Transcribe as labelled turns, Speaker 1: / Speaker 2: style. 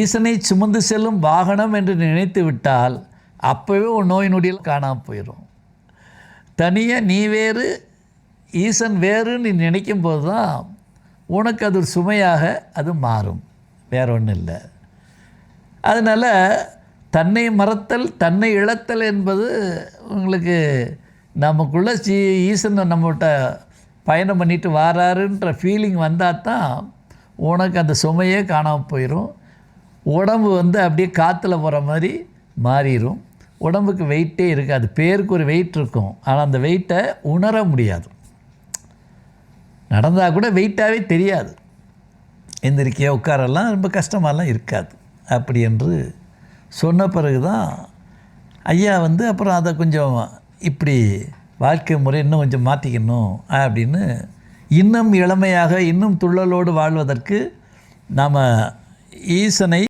Speaker 1: ஈசனை சுமந்து செல்லும் வாகனம் என்று நினைத்து விட்டால் அப்போவே உன் நோய் நொடியில் காணாமல் போயிடும் தனியாக நீ வேறு ஈசன் வேறுன்னு நீ நினைக்கும் போது தான் உனக்கு அது ஒரு சுமையாக அது மாறும். வேற ஒன்றும் இல்லை. அதனால் தன்னை மறத்தல் தன்னை இழத்தல் என்பது உங்களுக்கு நமக்குள்ளே சி ஈசன் நம்மகிட்ட பயணம் பண்ணிட்டு வாராருன்ற ஃபீலிங் வந்தால் தான் உனக்கு அந்த சுமையே காணாமல் போயிடும் உடம்பு வந்து அப்படியே காற்றுல போகிற மாதிரி மாறிடும் உடம்புக்கு வெயிட்டே இருக்காது. பேருக்கு ஒரு வெயிட் இருக்கும். ஆனால் அந்த வெயிட்டை உணர முடியாது. நடந்தால் கூட வெயிட்டாகவே தெரியாது. எந்திரிக்கையாக உட்காரெல்லாம் ரொம்ப கஷ்டமாலாம் இருக்காது. அப்படி என்று சொன்ன பிறகு தான் ஐயா வந்து அப்புறம் அதை கொஞ்சம் இப்படி வாழ்க்கை முறை இன்னும் கொஞ்சம் மாற்றிக்கணும் அப்படின்னு இன்னும் இளமையாக இன்னும் துள்ளலோடு வாழ்வதற்கு நாம் ஈசனை